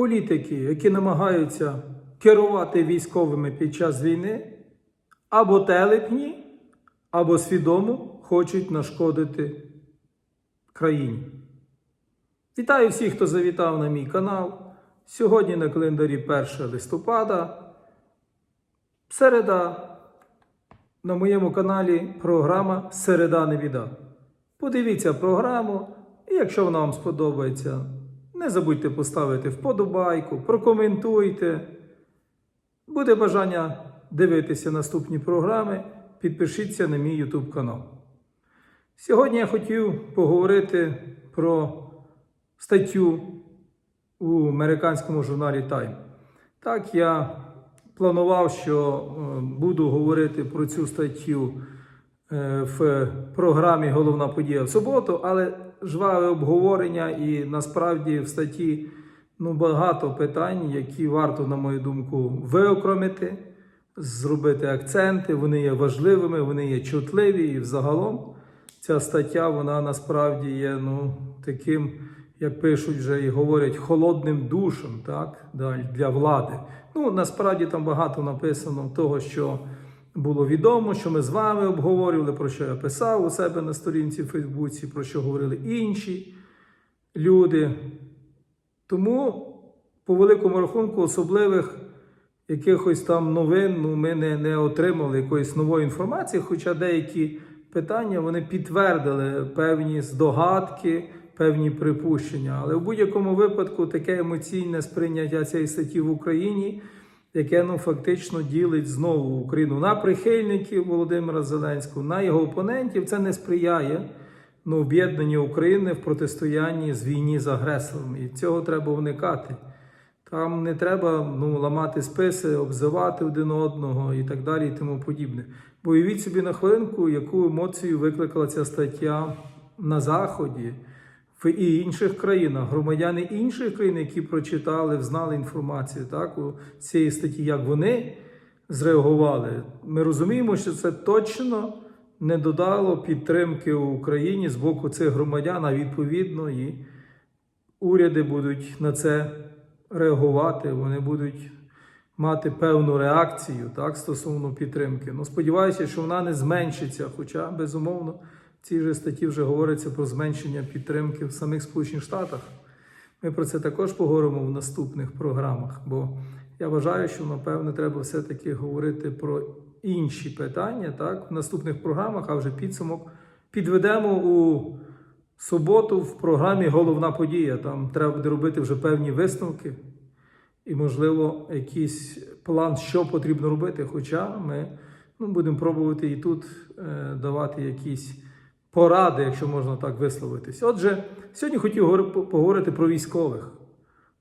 політики, які намагаються керувати військовими під час війни, або телепні, або свідомо хочуть нашкодити країні. Вітаю всіх, хто завітав на мій канал. Сьогодні на календарі 1 листопада. Середа. На моєму каналі програма Середа не біда. Подивіться програму, і якщо вона вам сподобається, не забудьте поставити вподобайку, прокоментуйте. Буде бажання дивитися наступні програми, підпишіться на мій YouTube канал. Сьогодні я хотів поговорити про статтю у американському журналі Time. Так, я планував, що е, буду говорити про цю статтю в програмі Головна подія в суботу, але жваве обговорення і насправді в статті ну, багато питань, які варто, на мою думку, виокремити, зробити акценти. Вони є важливими, вони є чутливі і взагалом. Ця стаття вона насправді є ну, таким, як пишуть вже і говорять, холодним душем так, для влади. Ну, насправді там багато написано того, що було відомо, що ми з вами обговорювали, про що я писав у себе на сторінці в Фейсбуці, про що говорили інші люди. Тому, по великому рахунку, особливих якихось там новин ну, ми не, не отримали якоїсь нової інформації, хоча деякі питання вони підтвердили певні здогадки, певні припущення. Але в будь-якому випадку таке емоційне сприйняття цієї статті в Україні, яке ну, фактично ділить знову Україну на прихильників Володимира Зеленського, на його опонентів, це не сприяє ну, об'єднанню України в протистоянні з війні з агресором. І цього треба уникати. Там не треба ну, ламати списи, обзивати один одного і так далі, і тому подібне. Бо уявіть собі на хвилинку, яку емоцію викликала ця стаття на Заході, в і інших країнах, громадяни інших країн, які прочитали, знали інформацію так, у цієї статті, як вони зреагували. Ми розуміємо, що це точно не додало підтримки Україні з боку цих громадян, а відповідно і уряди будуть на це реагувати, вони будуть мати певну реакцію так, стосовно підтримки. Ну, сподіваюся, що вона не зменшиться, хоча, безумовно, в цій же статті вже говориться про зменшення підтримки в самих Сполучених Штатах. Ми про це також поговоримо в наступних програмах, бо я вважаю, що напевне треба все-таки говорити про інші питання так, в наступних програмах, а вже підсумок підведемо у суботу в програмі Головна подія. Там треба буде робити вже певні висновки і, можливо, якийсь план, що потрібно робити. Хоча ми ну, будемо пробувати і тут е, давати якісь поради, якщо можна так висловитись. Отже, сьогодні хотів поговорити про військових,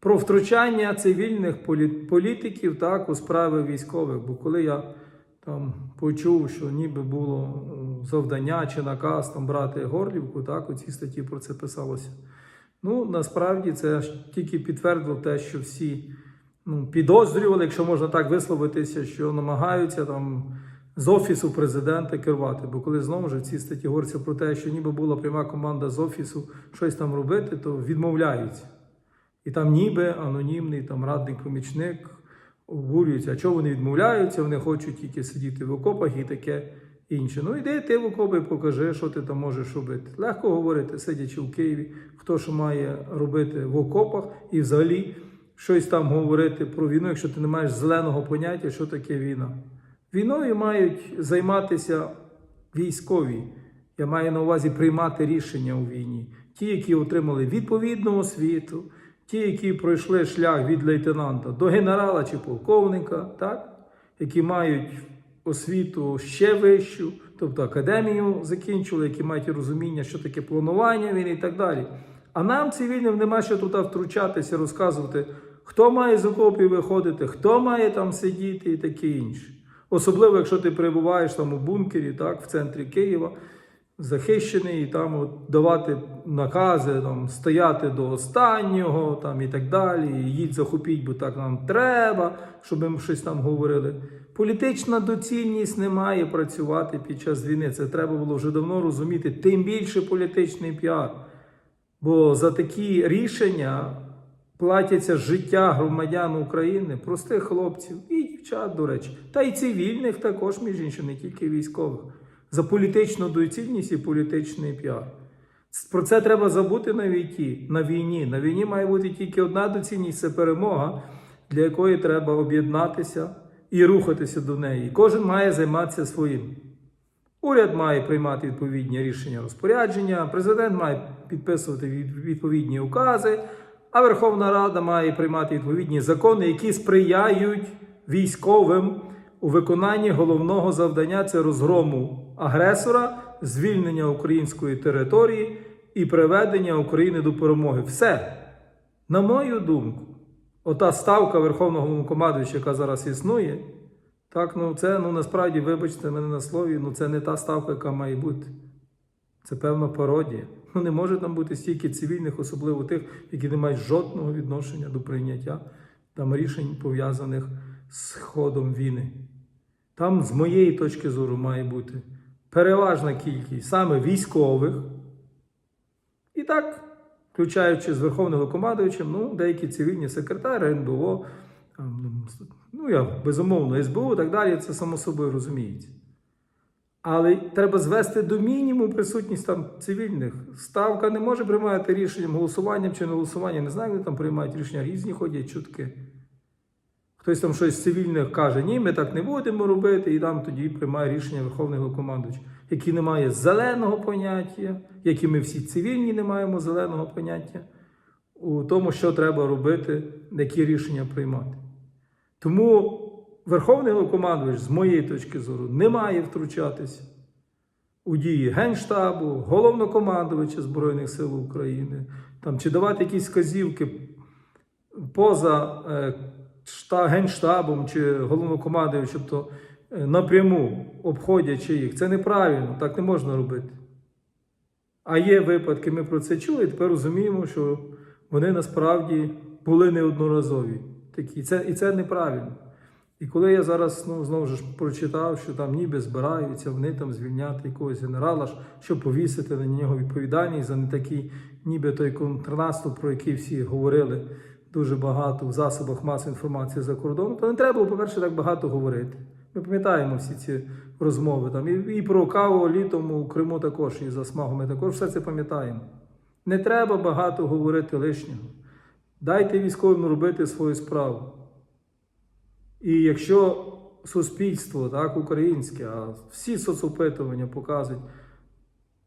про втручання цивільних політиків так, у справи військових. Бо коли я там почув, що ніби було завдання чи наказ там брати Горлівку, так, у цій статті про це писалося. Ну, насправді це тільки підтвердило те, що всі ну, підозрювали, якщо можна так висловитися, що намагаються там з офісу президента керувати. Бо коли знову ж в цій статті говориться про те, що ніби була пряма команда з офісу щось там робити, то відмовляються. І там ніби анонімний там радник помічник обурюється. А чого вони відмовляються? Вони хочуть тільки сидіти в окопах і таке інше. Ну йди ти в окопи, покажи, що ти там можеш робити. Легко говорити, сидячи в Києві, хто що має робити в окопах і взагалі щось там говорити про війну, якщо ти не маєш зеленого поняття, що таке війна. Війною мають займатися військові. Я маю на увазі приймати рішення у війні. Ті, які отримали відповідну освіту, ті, які пройшли шлях від лейтенанта до генерала чи полковника, так? які мають освіту ще вищу, тобто академію закінчили, які мають розуміння, що таке планування війни і так далі. А нам, цивільним, нема що туди втручатися, розказувати, хто має з окопів виходити, хто має там сидіти і таке інше. Особливо, якщо ти перебуваєш там у бункері, так, в центрі Києва, захищений, і там от, давати накази, там, стояти до останнього там, і так далі. і Їдь захопіть, бо так нам треба, щоб ми щось там говорили. Політична доцільність не має працювати під час війни. Це треба було вже давно розуміти, тим більше політичний піар. Бо за такі рішення платяться життя громадян України, простих хлопців і дівчат, до речі, та й цивільних також, між іншим, не тільки військових, за політичну доцільність і політичний піар. Про це треба забути на війні. На війні. На війні має бути тільки одна доцільність це перемога, для якої треба об'єднатися і рухатися до неї. Кожен має займатися своїм. Уряд має приймати відповідні рішення розпорядження, президент має підписувати відповідні укази, а Верховна Рада має приймати відповідні закони, які сприяють військовим у виконанні головного завдання це розгрому агресора, звільнення української території і приведення України до перемоги. Все. На мою думку, ота ставка Верховного Головнокомандуюча, яка зараз існує, так, ну це ну насправді, вибачте мене на слові, ну це не та ставка, яка має бути. Це певна пародія. Ну не може там бути стільки цивільних, особливо тих, які не мають жодного відношення до прийняття там рішень, пов'язаних з ходом війни. Там, з моєї точки зору, має бути переважна кількість саме військових. І так, включаючи з Верховним Командуючим, ну, деякі цивільні секретари, НБО, ну, я безумовно, СБУ і так далі, це само собою розуміється. Але треба звести до мінімуму присутність там цивільних. Ставка не може приймати рішенням голосуванням чи не голосуванням. Не знаю, вони там приймають рішення, різні ходять чутки. Хтось там щось з цивільних каже, ні, ми так не будемо робити, і там тоді приймає рішення Верховний Головнокомандуючий, який не має зеленого поняття, як і ми всі цивільні не маємо зеленого поняття у тому, що треба робити, які рішення приймати. Тому Верховний Головнокомандувач, з моєї точки зору, не має втручатися у дії Генштабу, головнокомандувача Збройних сил України, там, чи давати якісь вказівки поза е, Генштабом чи головнокомандувачем, то е, напряму обходячи їх. Це неправильно, так не можна робити. А є випадки, ми про це чули, і тепер розуміємо, що вони насправді були неодноразові. Такі. Це, і це неправильно. І коли я зараз ну, знову ж прочитав, що там ніби збираються вони там звільняти якогось генерала, щоб повісити на нього відповідальність за не такий, ніби той контрнаступ, про який всі говорили дуже багато в засобах масової інформації за кордоном, то не треба було, по-перше, так багато говорити. Ми пам'ятаємо всі ці розмови там і, і про каву літом у Криму також, і за смагом ми також все це пам'ятаємо. Не треба багато говорити лишнього. Дайте військовим робити свою справу. І якщо суспільство, так, українське, а всі соцопитування показують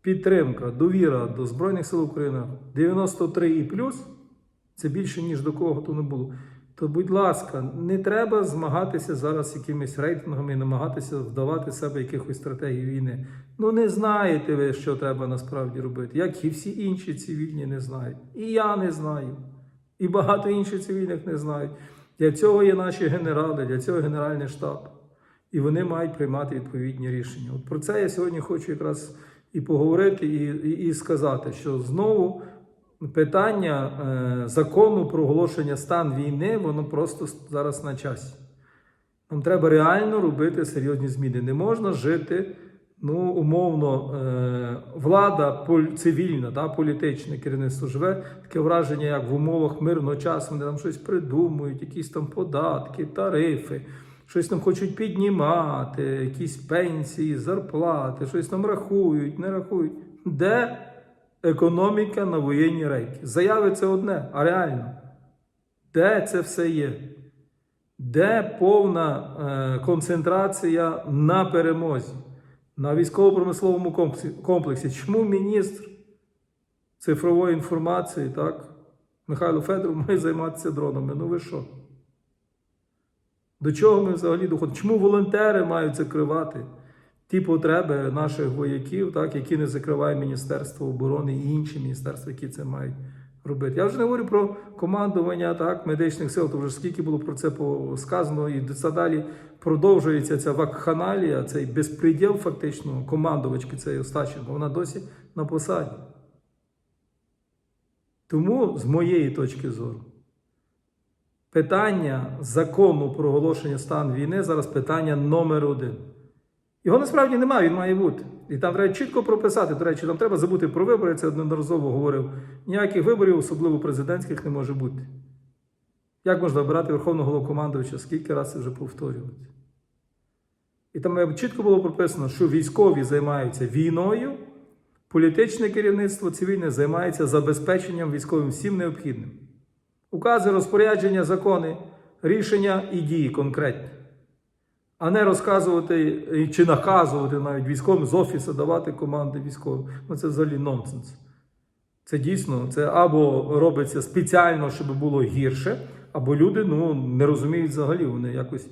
підтримка, довіра до Збройних сил України 93 і плюс, це більше, ніж до кого то не було. То, будь ласка, не треба змагатися зараз якимись рейтингами і намагатися вдавати себе якихось стратегій війни. Ну не знаєте ви, що треба насправді робити, як і всі інші цивільні не знають. І я не знаю, і багато інших цивільних не знають. Для цього є наші генерали, для цього Генеральний штаб. І вони мають приймати відповідні рішення. От про це я сьогодні хочу якраз і поговорити, і, і, і сказати, що знову питання е, закону про оголошення стан війни, воно просто зараз на часі. Нам треба реально робити серйозні зміни. Не можна жити, ну, умовно, е, влада цивільна, да, політичне керівництво живе таке враження, як в умовах мирного часу, вони там щось придумують, якісь там податки, тарифи, щось там хочуть піднімати, якісь пенсії, зарплати, щось там рахують, не рахують. Де економіка на воєнні рейки? Заяви це одне, а реально. Де це все є? Де повна е, концентрація на перемозі, на військово-промисловому комплексі? Чому міністр цифрової інформації, так, Михайло Федоров має займатися дронами? Ну ви що? До чого ми взагалі доходимо? Чому волонтери мають закривати ті потреби наших вояків, так, які не закриває Міністерство оборони і інші міністерства, які це мають робити? Я вже не говорю про командування так, медичних сил, то вже скільки було про це сказано, і далі продовжується ця вакханалія, цей безпреділ фактично командувачки цієї Остащенко, вона досі на посаді. Тому, з моєї точки зору, питання закону про оголошення стану війни зараз питання номер один. Його насправді немає, він має бути. І там треба чітко прописати. До речі, там треба забути про вибори, це одноразово говорив. Ніяких виборів, особливо президентських, не може бути. Як можна обирати Верховного Головнокомандувача, скільки разів вже повторювати? І там чітко було прописано, що військові займаються війною, політичне керівництво цивільне займається забезпеченням військовим всім необхідним. Укази, розпорядження, закони, рішення і дії конкретні. А не розказувати чи наказувати навіть військовим з офісу давати команди військовим. Ну це взагалі нонсенс. Це дійсно, це або робиться спеціально, щоб було гірше, або люди ну, не розуміють взагалі. Вони якось,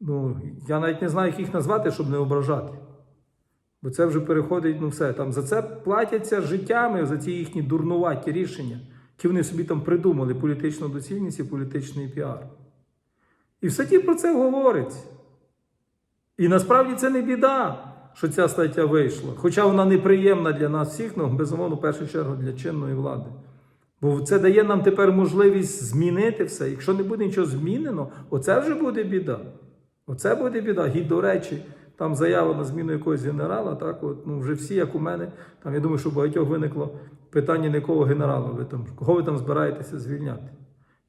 ну, я навіть не знаю, як їх назвати, щоб не ображати. Бо це вже переходить, ну все, там за це платяться життями, за ці їхні дурнуваті рішення, які вони собі там придумали, політичну доцільність і політичний піар. І в статті про це говориться. І насправді це не біда, що ця стаття вийшла. Хоча вона неприємна для нас всіх, ну, безумовно, в першу чергу для чинної влади. Бо це дає нам тепер можливість змінити все. Якщо не буде нічого змінено, оце вже буде біда. Оце буде біда. І, до речі, там заява на зміну якогось генерала, так, от, ну, вже всі, як у мене, там, я думаю, що багатьох виникло питання, не якого генерала ви там, кого ви там збираєтеся звільняти.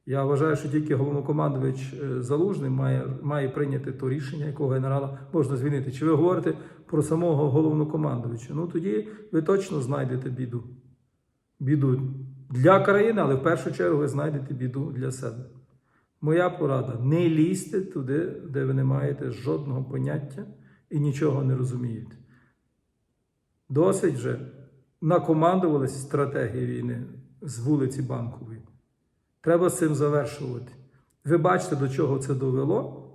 Я вважаю, що тільки головнокомандувач е, Залужний має, має прийняти то рішення, якого генерала можна звільнити. Чи ви говорите про самого головнокомандувача? Ну тоді ви точно знайдете біду. Біду для країни, але в першу чергу ви знайдете біду для себе. Моя порада: не лізьте туди, де ви не маєте жодного поняття і нічого не розумієте. Досить вже накомандувалися стратегії війни з вулиці Банкової. Треба з цим завершувати. Ви бачите, до чого це довело.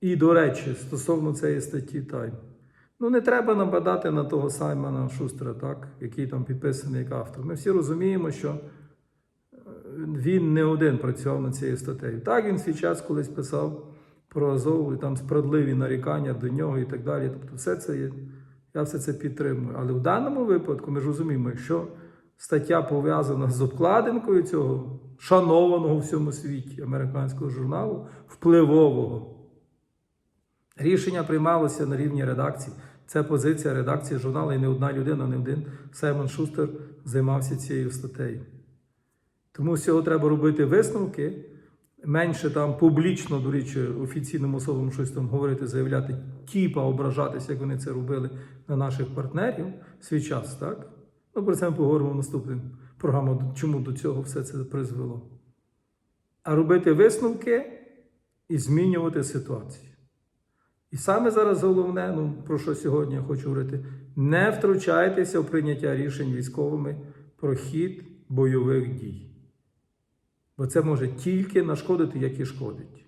І, до речі, стосовно цієї статті Тайм. Ну, не треба нападати на того Саймона Шустера, так, який там підписаний як автор. Ми всі розуміємо, що е, він не один працював над цією статтею. Так, він свій час колись писав про Азов, і там справедливі нарікання до нього і так далі. Тобто, все це є, я все це підтримую. Але в даному випадку ми ж розуміємо, якщо стаття пов'язана з обкладинкою цього шанованого в всьому світі американського журналу, впливового. Рішення приймалося на рівні редакції. Це позиція редакції журналу, і не одна людина, не один Саймон Шустер займався цією статтею. Тому з цього треба робити висновки, менше там публічно, до речі, офіційним особам щось там говорити, заявляти, тіпа ображатися, як вони це робили на наших партнерів свій час, так? Ну, про це ми поговоримо в наступному програмі, чому до цього все це призвело. А робити висновки і змінювати ситуацію. І саме зараз головне, ну про що сьогодні я хочу говорити, не втручайтеся в прийняття рішень військовими про хід бойових дій. Бо це може тільки нашкодити, як і шкодить.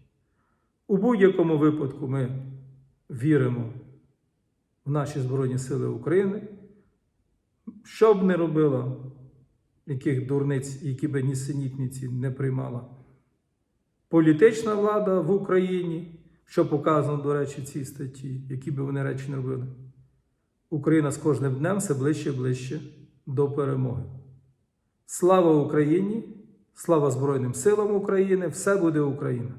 У будь-якому випадку ми віримо в наші Збройні Сили України. Що б не робила, яких дурниць, які б нісенітниці не приймала політична влада в Україні, що показано, до речі, в цій статті, які би вони речі не робили. Україна з кожним днем все ближче і ближче до перемоги. Слава Україні! Слава Збройним силам України! Все буде Україна!